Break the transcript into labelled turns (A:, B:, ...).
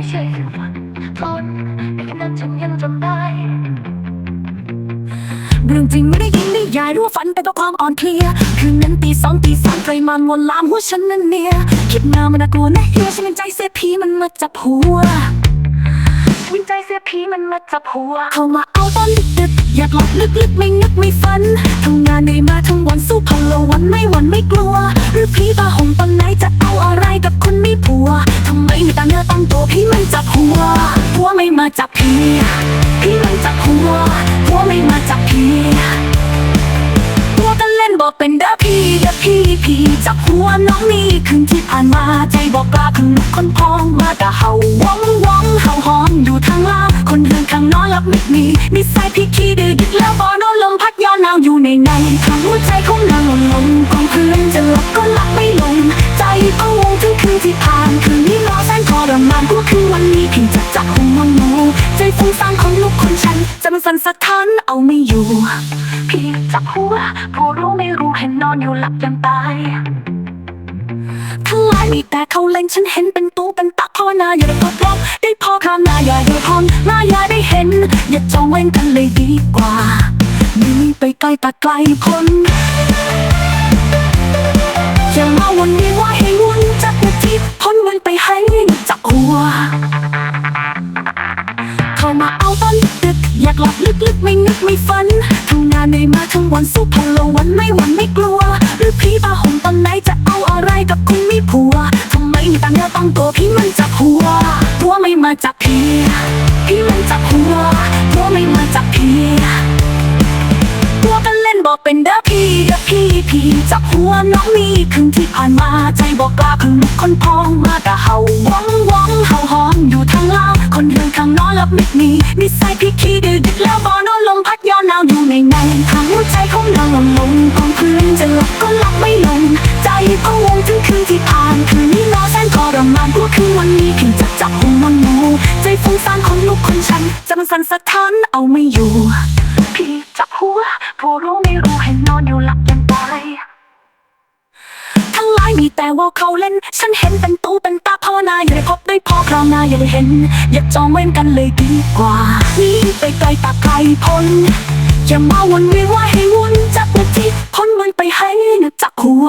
A: ไม่ใช่ฝันทนแต่แค่นั้นฉันยังจำได้
B: เรื่องจริงไม่ได้ยินได้ยายรู้ว่าฝันเป็นตัวความอ่อนเพลียคืนนั้นตีสองตีสามใครมันวนลามหัวฉันนั่นเนี่ยคิดมามันน่ากลัวนะเฮียฉันเป็นใจเสียพีมันมาจับหัว
A: วินใจเสียพีมันมาจับหัว
B: เข้ามาเอาตอนดึกๆอยากหลับลึกๆ ไม่นึกไม่ฝันทำงานเหนื่อยมาทั้งวันสู้พลวันไม่หวั่นไม่กลัว หรือพี่ตาหงตอน จับพี่ พี่มันจับหัว หัวไม่มาจับพี่หัวกันเล่นบอกเป็นเด้อพี่เด้อพี่พี่จับหัวน้องนี่คืนที่ผ่านมาใจบอกกล้าพึ่งคนพองมาแต่เห่าว้องว้องเห่าหอนอยู่ทางล่างคนเดินข้างน้อยรับไม่มีนิสัยพี่ขี้ดื้อดึกแล้วบอโนลมพัดย้อนหนาวอยู่ในในทางหัวใจของนางหล่นลง สั่นสะท้านเอาไม่อยู่
A: พี่จับหัวผู้รู้ไม่รู้เห็นนอนอยู่หลับยังตาย
B: ทั้งหลายมีแต่เขาเล่นฉันเห็นเป็นตู้เป็นตาภาวนาอย่าได้พบลบได้พอข้ามนาย่าได้พรนาย่าได้เห็น อย่าจองเว้นกันเลยดีกว่าหนีไปไกลตาไกลพ้นอย่ามาวันเวียน ตอนดึก อยากหลับลึกๆ ไม่นึกไม่ฝันทำงานเหนื่อยมาทั้งวันสู้พลวันไม่หวั่นไม่กลัว หรือพี่ตาหงตอนไหนจะเอาอะไรกับคุณมีผัวทำไมมีตาเนื้อต้องตัวพี่มันจับหัวหัวไม่มาจับพี่พี่มันจับหัวหัวไม่มาจับพี่หัวกันเล่นบอกเป็นเด้อพี่เด้อพี่พี่จับหัวน้องนี่คืนที่ผ่านมาใจบอกกล้าพึ่งคนพองมาแต่เห่าว้องว้องเห่าหอนอยู่ทาง พี่ขี้ดึกแล้วบอโดนลมพัดย้อนหนาวอยู่ในในทางหัวใจของเราหล่นลงกองพื้นจะหลับก็หลับไม่ลง ใจพะวงถึงคืนที่ผ่านคืนนี้รอแสนทรมานกว่าคืนวันนี้เพียงจะจับหัวมันงูใจฟุ้งซ่านของลูกคนฉันจะมันสั่นสะท้านเอาไม่อยู่
A: พี่จับหัวผู้รู้ไม่รู้เห็นอนอยู่หลับยังตาย
B: ทั้งหลายมีแต่ว่าเขาเล่น ฉันเห็นเป็นตู้เป็นตา คราวหน้าอย่าได้เห็น อย่าจองเว้นกันเลยดีกว่าหนี่ไปไกลตาไกลพ้นอย่ามาวนเวียนว่าให้วุ่นจับนาทีพ้นมันไปให้นะจับหัว